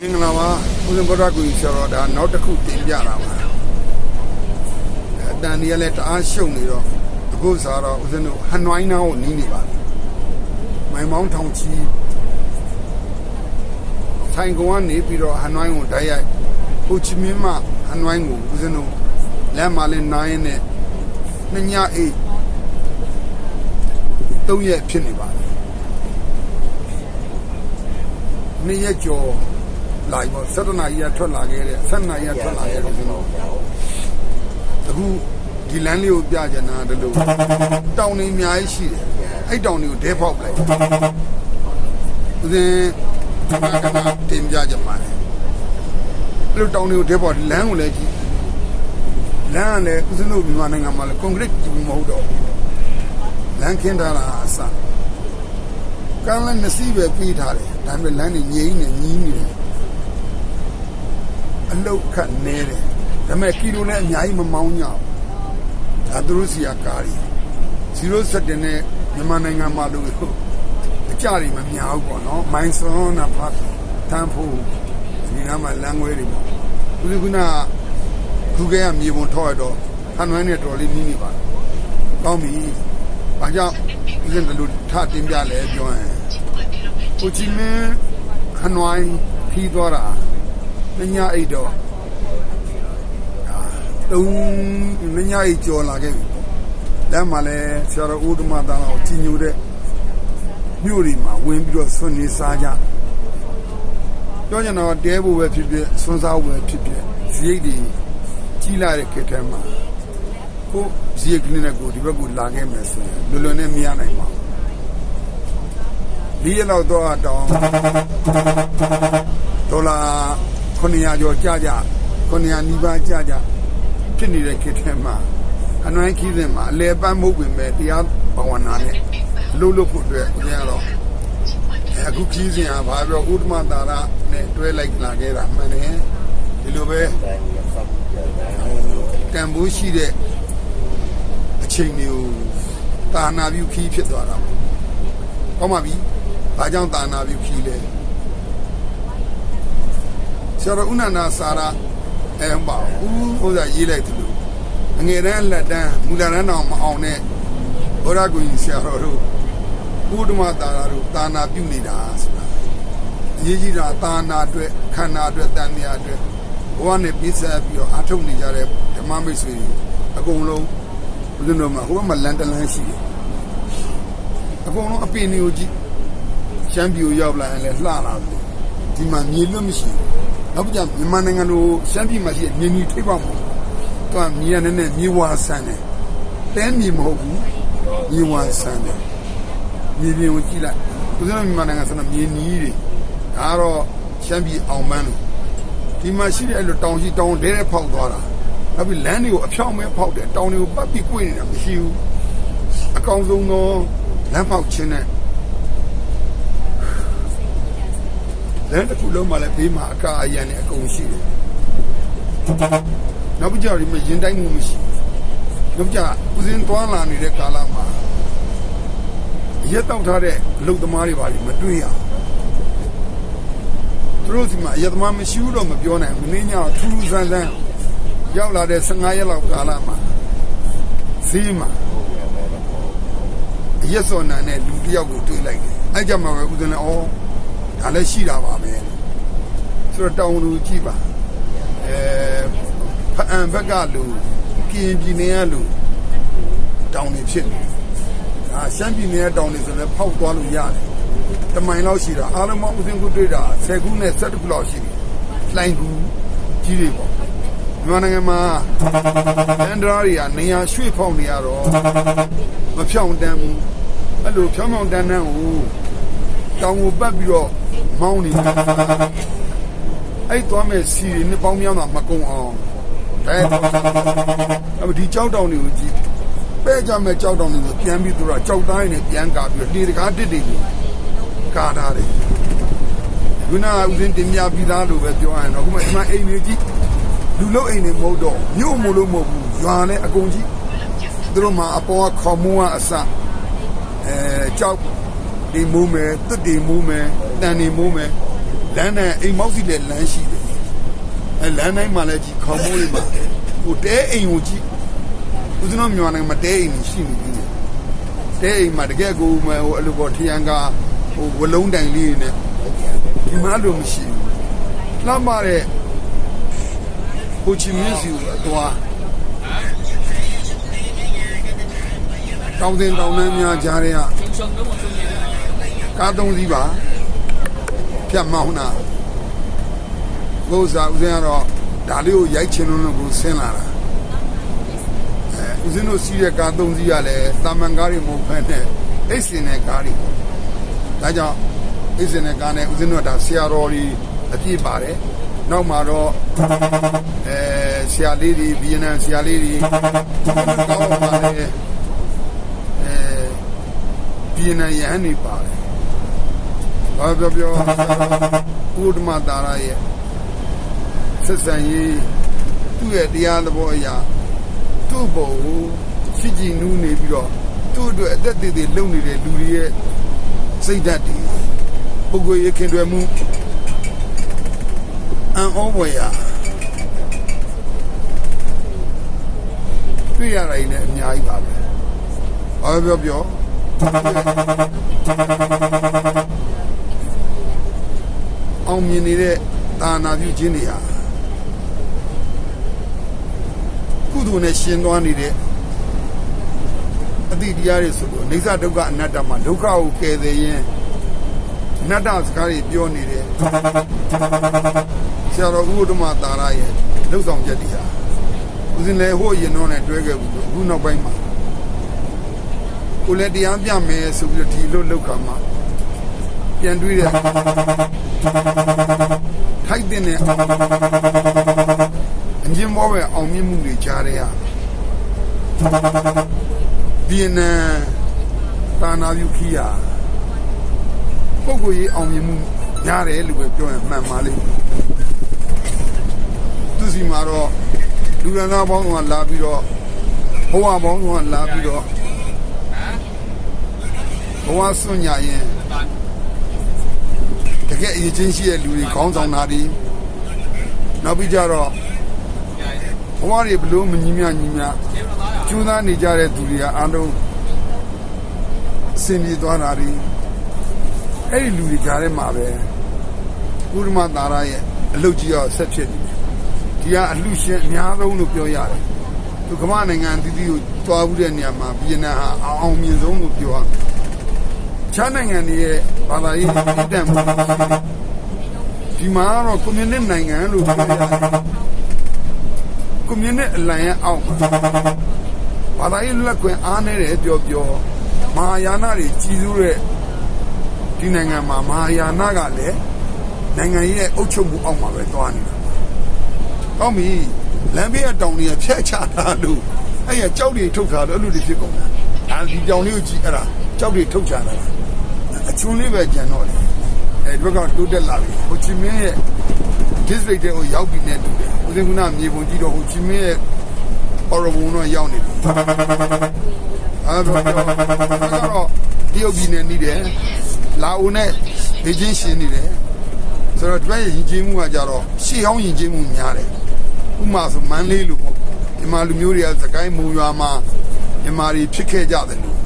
မင်္ဂလာပါဦးဇင်းဗုဒ္ဓဂုဏ်ဆရာတော်ဒါနောက်တစ်ခုတင်ပြတာပါအတန်ဒီကလည်းတအားရှုံနေတော့အခုစားတော့ဦးဇင်းတို့ဟနွိုင်းနာကိုနီးနေပါပြီမိုင်မောင်းထောင်ချီထိုင်ကုန်ကနေပြီးတော့ဟနွိုင်းကိုတိုက်ရိုက်ဟိုချီမင်းမှဟနွိုင်းကိုဦးဇင်းတို့လက်မလေးနိုင်ရင်နဲ့နှစ်ညအိတ်သုံးရက်ဖြစ်နေပါပြီနေ့ရက်ကျော် လာပြီပေါ့7နာရီကထွက်လာခဲ့တဲ့7နာရီကထွက်လာခဲ့တော့ကျွန်တော်အခုဒီလမ်းလေးကိုပြကြနာတလို့တောင်နေအများကြီးရှိတယ်အဲ့တောင်တွေကိုဒဲဖောက်ပလိုက်ဦးဇင်းခဏခဏတင်ပြကြမှာလေအဲ့လိုတောင်တွေကိုဒဲဖောက်လမ်းကိုလည်းကြည့်လမ်းကလည်းဦးဇင်းတို့မြန်မာနိုင်ငံမှာလည်းကွန်ကရစ်ကြီးမဟုတ်တော့လမ်းခင်းထားတာအစကမ်းလည်းနစီပဲပြီးထားတယ်ဒါပေမဲ့လမ်းတွေငြိမ်းနေညီးနေတယ် အလုတ်ခတ်နေတယ်ဒါပေမဲ့ကီလိုနဲ့အများကြီးမမောင်းကြဘူးဒါသူတို့စီကကားကြီး07နဲ့မြန်မာနိုင်ငံမှာလို့အကြတွေမများဘူးပေါ့နော်မိုင်းစွန်နာဖတ်တန်းဖို့ဒီနားမှာလမ်းခွဲတွေပေါ့သူကကခုကဲကမြေပုံထောက်ရတော့ဟန်ဝိုင်းနဲ့တော်လေးနီးနေပါကောင်းပြီဘာကြောင့်ဒီလိုလူထတင်ပြလဲပြောရင်ကိုချီမင်းဟန်ဝိုင်းခီးသွားတာ မညာအိတ်တော့တုံးမညာအိတ်ကြော်လာခဲ့ပြီပေါ့လမ်းမှာလဲဆရာတော်ဦးဓမ္မသားတော်ကြီးညိုတဲ့မြို့တွေမှာဝင်ပြီးတော့ဆွနေစားကြပြောကြတော့တဲဖို့ပဲဖြစ်ဖြစ်ဆွန်းစားဖို့ပဲဖြစ်ဖြစ်ဇိတ်တွေကြီးလာတဲ့ခေတ်ထဲမှာကိုဇိတ်ကလေးနဲ့ကိုဒီဘက်ကိုလာခဲ့မယ်ဆိုရင်လွယ်လွယ်နဲ့မရနိုင်ပါဘူးဒီရက်တော့တော့တောင်းဒေါ်လာ 900ကျော်ကြကြ900နီးပါးကြကြဖြစ်နေတဲ့ခေတ်ထဲမှာအနွမ်းခီးစဉ်မှာအလဲပန်းမဟုတ်ပင်ပဲတရားဘာဝနာနဲ့လှုပ်လှုပ်ဖို့အတွက်ဦးဇင်းကတော့အခုခီးစဉ်ကဘာပြောဥဒ္ဓမတာရနဲ့တွဲလိုက်လာခဲ့တာမှန်တယ်ဒီလိုပဲတန်ဖိုးရှိတဲ့အချိန်တွေကိုတာနာပြုခီးဖြစ်သွားတာပေါ့ကောင်းပါပြီဘာကြောင့်တာနာပြုခီးလဲ ဆရာတော်ဥနန္ဒစာရအဲပါဦးဟိုစားရေးလိုက်တယ်လို့အငယ်တန်းလက်တန်းမူလတန်းတော်မအောင်တဲ့ဘုရားကိုကြီးဆရာတော်တို့ဘုဒ္ဓမတာရာတို့တာနာပြုနေတာဆိုတာအရေးကြီးတာတာနာအတွက်ခန္ဓာအတွက်တန်မြာအတွက်ဘဝနဲ့ပြည့်စုံပြီးတော့အထုတ်နေကြတဲ့ဓမ္မမိတ်ဆွေတွေအကုန်လုံးဘုရားတော်မှာဟိုဘက်မှာလန်တလန်းရှိတယ်အကုန်လုံးအပင်တွေကိုကြည့်ရှမ်းပြည်ကိုရောက်လာရင်လည်းလှလာတယ်ဒီမှာမြေလွတ်မရှိဘူး နောက်ပြမြန်မာနိုင်ငံတို့ရှမ်းပြည်မှာရှိတဲ့မြေနီထိပ်ပေါက်မှာသူကမြေရနဲ့နဲ့မြေဝါဆန်းတယ်တဲမြေမဟုတ်ဘူးမြေဝါဆန်းတယ်မြေပြင်ကိုကြည့်လိုက်သူကမြန်မာနိုင်ငံဆိုတော့မြေနီးတွေဒါတော့ရှမ်းပြည်အောင်မန်းလို့ဒီမှာရှိတဲ့အဲ့လိုတောင်ရှိတောင်တဲတဲ့ဖောက်သွားတာနောက်ပြီးလမ်းတွေကိုအဖြောင်းမဲဖောက်တယ်တောင်တွေကိုပတ်ပြီးကိုနေတာမရှိဘူးအကောင်ဆုံးသောလမ်းဖောက်ခြင်းနဲ့ လမ်းတစ်ခုလုံးမှာလည်းဘေးမှာအကာအယံနဲ့အကုန်ရှိတယ်နောက်ပြီးကြတော့ဒီမှာရင်တိုင်းမှုမရှိဘူးနောက်ကြဦးစင်းသွားလာနေတဲ့ကာလမှာရက်တောက်ထားတဲ့အလုတ်သမားတွေပါလိမတွေ့ရသူတို့ဒီမှာရက်သမားမရှိဘူးတော့မပြောနိုင်ဘူးမင်းညထူးထူးဆန်းဆန်းရောက်လာတဲ့15ရက်လောက်ကာလမှာဈေးမှာရက်စော်နန်နဲ့လူတစ်ယောက်ကိုတွေ့လိုက်တယ်အဲ့ကြမှာပဲဦးစင်းလည်းအော် ဒါလည်းရှိတာပါပဲဆိုတော့တောင်းလူကြည့်ပါအဲဖအံဘက်ကလူကရင်ပြည်နယ်ကလူတောင်းနေဖြစ်နေဒါရှမ်းပြည်နယ်ကတောင်းနေဆိုလည်းဖောက်သွားလို့ရတယ်တမိုင်လောက်ရှိတာအားလုံးပေါင်းဦးစင်းခုတွေ့တာ10ခုနဲ့17ခုလောက်ရှိတယ်လှိုင်းကူကြီးတွေပေါ့မြန်မာနိုင်ငံမှာအန်ဒရာတွေကနေရာရွှေ့ဖောက်နေရတော့မဖြောင်းတန်းဘူးအဲ့လိုဖြောင်းဖြောင်းတန်းတန်းကိုတောင်ကိုပတ်ပြီးတော့ မောင်းနေတာအဲ့သွားမဲ့စီတွေနှစ်ပေါင်းများတာမကုံအောင်ဒါအဲ့ဒီကြောက်တောင်တွေကိုကြည့်ပဲကြမဲ့ကြောက်တောင်တွေကိုပြန်ပြီးသူကကြောက်တိုင်းနဲ့ပြန်ကာပြီးလေတကားတစ်တွေကာထားတယ်ခုနကဦးစင်းတင်ပြပြီးသားလို့ပဲပြောရရင်တော့ခုမှဒီမှာအိမ်တွေကြည့်လူလုံးအိမ်တွေမဟုတ်တော့မြို့မလို့မဟုတ်ဘူးရွာနဲ့အကုန်ကြီးသူတို့မှာအပေါ်ကခေါ်မုန်းကအစအဲကြောက် ဒီမူးမယ်တွတ်ဒီမူးမယ်တန်ဒီမူးမယ်လမ်းနဲ့အိမ်မောက်စီတဲ့လမ်းရှိတယ်အဲလမ်းတိုင်းမှာလည်းကြီးခေါင်းမိုးတွေမှာဟိုတဲအိမ်ကိုကြည့်ဦးဇင်းတို့မြန်မာနိုင်ငံမှာတဲအိမ်တွေရှိနေပြီတဲအိမ်မှာတကယ်ကိုဟိုအဲ့လိုပေါ့ထရန်ကဟိုဝလုံးတိုင်လေးနဲ့ဒီမှာတော့မရှိဘူးလှမ်းပါတဲ့ဟိုချီမင်းစီကိုအသွားတောင်းတင်တောင်းနှမ်းများကြားတဲ့က ကားသုံးစီးပါဖြတ်မောင်းတာဘုရားဦးဇင်းကတော့ဒါလေးကိုရိုက်ချင်လို့လို့ကိုဆင်းလာတာအဲဦးဇင်းတို့စီးတဲ့ကားသုံးစီးကလည်းတာမန်ကားတွေမဟုတ်ဘဲနဲ့အိတ်စင်တဲ့ကားတွေပေါ့ဒါကြောင့်အိတ်စင်တဲ့ကားနဲ့ဦးဇင်းတို့ကဒါဆရာတော်ကြီးအပြည့်ပါတယ်နောက်မှာတော့အဲဆရာလေးတွေဗီယက်နမ်ဆရာလေးတွေကောင်းပါလေအဲဗီယက်နမ်ရဟန်းတွေပါတယ် ဘာပြောပြောဥဒ္ဓမတာရရဲ့ဆက်ဆံရေးသူ့ရဲ့တရားသဘောအရာသူ့ဘုံကိုရှိကြည်နူးနေပြီးတော့သူ့အတွက်အသက်သေးသေးလုံနေတဲ့လူတွေရဲ့စိတ်ဓာတ်တွေပုဂ္ဂိုလ်ရေးခင်တွယ်မှုအံ့ဩဖွယ်ရာတွေ့ရတာလည်းအများကြီးပါပဲ။ဘာပြောပြော အောင်မြင်နေတဲ့တာနာပြုခြင်းတွေဟာကုသိုလ်နဲ့ရှင်သွားနေတဲ့အတိတရားတွေဆိုလို့နေသဒုက္ခအနတ္တမှာဒုက္ခကိုကယ်တယ်ရင်အနတ္တစကားတွေပြောနေတယ်ဆရာတော်ဥဒ္ဓမသာရရဲ့လှုပ်ဆောင်ချက်တွေဟာဦးဇင်းလည်းဟိုရင်တော့နဲ့တွဲခဲ့ဘူးအခုနောက်ပိုင်းမှာကိုလည်းတရားပြမယ်ဆိုပြီးတော့ဒီလိုလောက်ခါမှာပြန်တွေးတဲ့ ထိုက်တဲ့အငင်းမောပဲအောင်မြင်မှုတွေကြားရဗီယက်နမ်တာနာယူခီယာပုဂ္ဂိုလ်ရေးအောင်မြင်မှုရတယ်လို့ပဲပြောရင်မှန်ပါလိမ့်မယ်သူစီမှာတော့လူရန်သားပေါင်းကလာပြီးတော့ဘဝပေါင်းကလာပြီးတော့ဘဝစွန့်ညာရင် တကယ်အရေးချင်းရှိတဲ့လူတွေခေါင်းဆောင်တာဒီနောက်ပြီးကြတော့ဘဝတွေဘလို့မညီမြညီမြကျူးသားနေကြတဲ့သူတွေကအားလုံးအစင်ပြေသွားတာဒီအဲ့ဒီလူတွေကြားထဲမှာပဲကုရမသာရရဲ့အလုတ်ကြီးရောဆက်ဖြစ်နေတယ်ဒီကအလှရှင်အများဆုံးလို့ပြောရတယ်သူကမ္ဘာနိုင်ငံအသီးသီးကိုတွားဘူးတဲ့နေရာမှာဗီယက်နမ်ဟာအောင်မြင်ဆုံးလို့ပြောရတယ် ခြားနိုင်ငံတွေရဲ့ဘာသာရေးအတန်မှုဒီမှာတော့ကွန်မြူနစ်နိုင်ငံလို့ပြောရတယ်ကွန်မြူနစ်အလံရဲ့အောက်မှာဘာသာရေးလက်ကွင်အားနေတယ်ပြောပြောမဟာယာနတွေကြီးစုတဲ့ဒီနိုင်ငံမှာမဟာယာနကလည်းနိုင်ငံရဲ့အုပ်ချုပ်မှုအောက်မှာပဲတွားနေတာ။ကောင်းပြီလမ်းဘေးအတောင်တွေကဖျက်ချတာလို့အဲ့ရကြောက်တွေထုတ်တာလို့အဲ့လိုတွေဖြစ်ကုန်တာ။ အဲဒီတောင်လေးကိုကြည့်အဲ့ဒါကြောက်တွေထုတ်ချတာလား။အချွန်းလေးပဲကြံတော့တယ်။အဲဒီဘက်ကတိုးတက်လာပြီ။ဟိုချီမင်းရဲ့ district တွေကိုရောက်ပြီနဲ့တူတယ်။ဦးစင်ကနာမြေပုံကြည့်တော့ဟိုချီမင်းရဲ့အော်ရဘုံတော့ရောက်နေပြီ။အဲ့တော့တော့တရုတ်ပြည်နဲ့နေတယ်။လာအိုနဲ့ဘေကျင်းရှင်နေတယ်။ဆိုတော့ဒီဘက်ရင်ကျင်းမှုကကြတော့ရှေ့ဟောင်းရင်ကျင်းမှုများတယ်ဥမာဆိုမန်းလေးလို့ပေါ့မြန်မာလူမျိုးတွေကစကိုင်းမူရွာမှာ မြန်မာတွေဖြစ်ခဲ့ကြတယ်လို့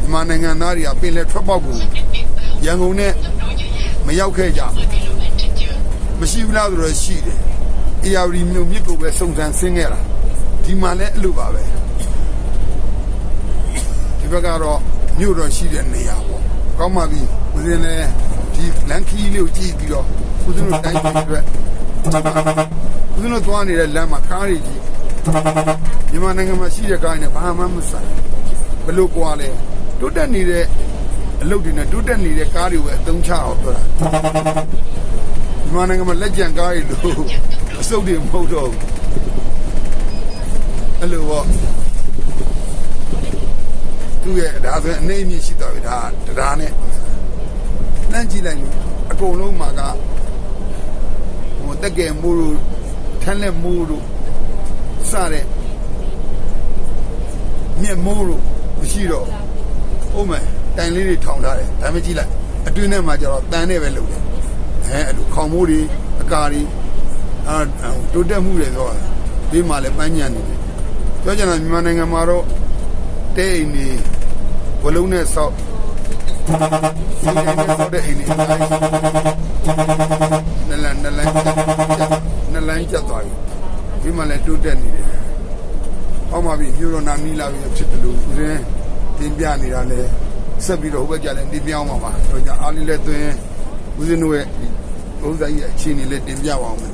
မြန်မာနိုင်ငံသားတွေကပင်လယ်ထွက်ပေါက်ကိုရန်ကုန်နဲ့မရောက်ခဲ့ကြမရှိဘူးလားဆိုတော့ရှိတယ်အေယာဝတီမြို့မြစ်ကိုပဲစုံစမ်းဆင်းခဲ့တာဒီမှာလည်းအဲ့လိုပါပဲဒီဘက်ကတော့မြို့တော်ရှိတဲ့နေရာပေါ့ကောင်းပါပြီဦးဇင်းလည်းဒီလန်ခီလေးကိုကြည့်ပြီးတော့ဦးဇင်းတို့တိုင်းပြည်အတွက်ဦးဇင်းတို့သွားနေတဲ့လမ်းမှာကားတွေကြီး မြန်မာနိုင်ငံမှာရှိတဲ့ကားတွေနဲ့ဘာမှမဆိုင်ဘလို့ကွာလဲတိုးတက်နေတဲ့အလုပ်တွေနဲ့တိုးတက်နေတဲ့ကားတွေပဲအသုံးချအောင်ပြောတာမြန်မာနိုင်ငံမှာလက်ကျန်ကားတွေလို့အစုပ်တွေမဟုတ်တော့ဘူးအဲ့လိုပေါ့သူရဲ့ဒါဆိုရင်အနေအမြင့်ရှိသွားပြီဒါတရားနဲ့နှမ်းကြည့်လိုက်အကုန်လုံးမှာကဟိုတက်ကယ်မိုးတို့ထန်းလက်မိုးတို့ စတဲ့မြက်မိုးတို့မရှိတော့ဟုတ်မယ်တိုင်လေးတွေထောင်ထားတယ်ဒါမှကြည့်လိုက်အတွင်းထဲမှာကျတော့တန်နဲ့ပဲလုပ်တယ်အဲအဲအဲ့လိုခေါင်မိုးတွေအကာတွေအာတိုးတက်မှုတွေဆိုတော့ဒီမှာလည်းပန်းညံနေတယ်ပြောချင်တာမြန်မာနိုင်ငံမှာတော့တဲအိမ်တွေဘလုံးနဲ့ဆောက်ဒီနိုင်ငံနဲ့ဆောက်တဲ့အိမ်တွေအများကြီးနလန်နလန်ကျနလန်ကျသွားပြီဒီမှာလည်းတိုးတက်နေတယ် ဟောမှာပြီမြို့တော်နာမီလာပြီဖြစ်တယ်လို့ဦးရင်းတင်ပြနေတာလဲဆက်ပြီးတော့ဟိုဘက်ကြလည်းတင်ပြအောင်ပါပါတော့ကြအားလေးလည်းသွင်းဦးဇင်းတို့ရဲ့ဥစ္စာကြီးရဲ့အခြေအနေလည်းတင်ပြပါအောင်မယ်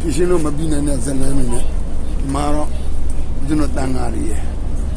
ဒီရှင်လို့မပြီးနိုင်တဲ့ဇလန်းနေနဲ့မာတော့ဦးဇင်းတို့တန်ဃာတွေရဲ့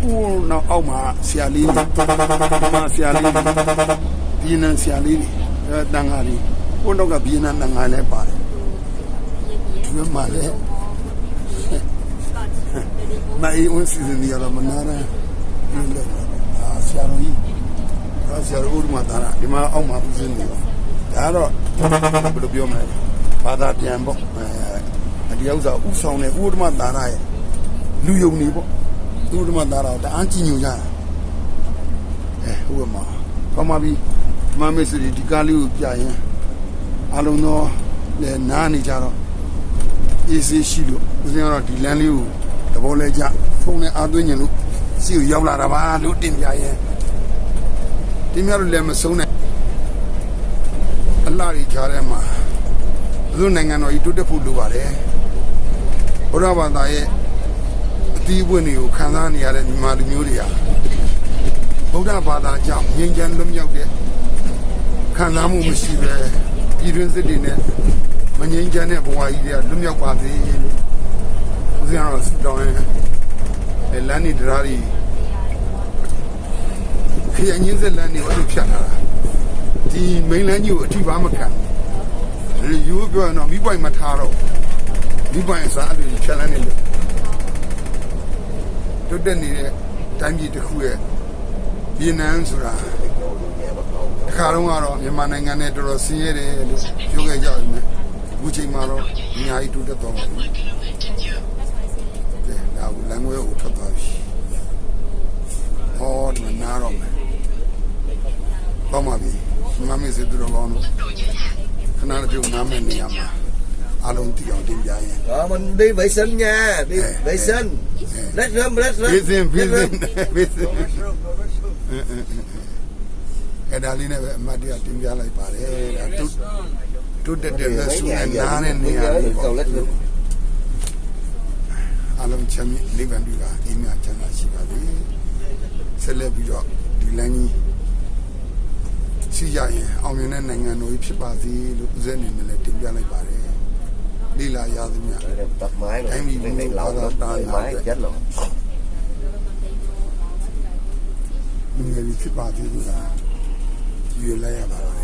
ဟိုနောက်အောက်မှာဆရာလေးတွေမာဆရာလေးတွေဒီနန်ဆရာလေးတွေအဲတန်ဃာတွေဟိုတော့ကဘီနန်တန်ဃာလည်းပါတယ် ဒီမှာလည်းမအေးဝန်စီစဉ်ရတော့မနာရဒီလိုအာဆရာတော်ကြီးအာဆရာတော်ဦးမသားရာဒီမှာအောက်မှာဦးစင်းနေတော့ဒါတော့ဘယ်လိုပြောမလဲဘာသာပြန်ပေါ့အဲဒီဥစ္စာဥဆောင်တဲ့ဦးဓမ္မသားရာရဲ့လူယုံနေပေါ့ဦးဓမ္မသားရာတအားကြည်ညိုကြတာအဲဟုတ်မှာကောင်းပါပြီမမေစရီဒီကားလေးကိုပြရင်အလုံးတော့လည်းနားနေကြတော့ အေးစေးရှိလို့ဦးစင်းကတော့ဒီလမ်းလေးကိုသဘောလဲကြဖုန်းနဲ့အားသွင်းညင်လို့စီကိုရောက်လာတာပါလို့တင်ပြရင်တင်ပြလို့လည်းမဆုံးနဲ့အလားကြီးကြားထဲမှာဘုရားနိုင်ငံတော်ကြီးတိုးတက်ဖို့လိုပါတယ်ဘုရားဘာသာရဲ့အသီးပွင့်တွေကိုခံစားနေရတဲ့မြန်မာလူမျိုးတွေဟာဗုဒ္ဓဘာသာကြောင့်ငြိမ်းချမ်းလွတ်မြောက်တဲ့ခံစားမှုမရှိပဲပြည်တွင်းစစ်တွေနဲ့ မငြိမ်းချမ်းတဲ့ဘဝကြီးတွေကလွတ်မြောက်ပါစေလို့ဦးဇင်းတော်ဆုတောင်းရင်အဲလမ်းနေတရားတွေခရညင်းစက်လမ်းတွေအဲ့လိုဖြတ်လာတာဒီမိန်လမ်းကြီးကိုအထိပါမခံဘူးရိုးပြောရင်တော့မိပွိုင်မထားတော့မိပွိုင်အစားအဲ့လိုဖြတ်လန်းနေလို့တွတ်တက်နေတဲ့တိုင်းပြည်တစ်ခုရဲ့ဗီယက်နမ်ဆိုတာတစ်ခါတော့ကတော့မြန်မာနိုင်ငံနဲ့တော်တော်ဆင်းရဲတယ်လို့ပြောခဲ့ကြတယ် အခုချိန်မှာတော့အများကြီးတိုးတက်သွားပါပြီ။ကဲဒါကလမ်းဝဲကိုထွက်သွားပြီ။ဟောဒီမှာနားတော့မယ်။ပေါ့မှာပြီ။မမေစေသူတော်ကောင်းတို့ခဏတစ်ပြုတ်နားမဲ့နေရမှာအလုံးတီအောင်တင်ပြရင် Đó mình đi vệ sinh nha, đi vệ sinh. Lết rơm, lết rơm. ဘေးစင်ဘေးစ lết င် rơm. ဘေးစင်အဲ့ဒါလေးနဲ့ပဲအမတ်တရားတင်ပြလိုက်ပါတယ်ဒါတု တုတက်တဲ့လက်ဆူနဲ့နားနဲ့နေရာလေးပေါ့ Cầu lết rơm. အလုံးချမ်းမြေနိဗ္ဗာန်ပြုတာအင်းမြတ်ချမ်းသာရှိပါစေဆက်လက်ပြီးတော့ဒီလမ်းကြီးရှိကြရင်အောင်မြင်တဲ့နိုင်ငံတော်ကြီးဖြစ်ပါစေလို့ဦးဇင်းအနေနဲ့လည်းတင်ပြလိုက်ပါတယ်လိလာရသမျှ Đây, đây, Tắt máy rồi. Em bị Đây, đây, mua lậu vào lắm. tay Đây, nào máy vậy? chết rồi. လူငယ်ကြီးဖြစ်ပါသေးလို့လားယူလိုက်ရပါတော့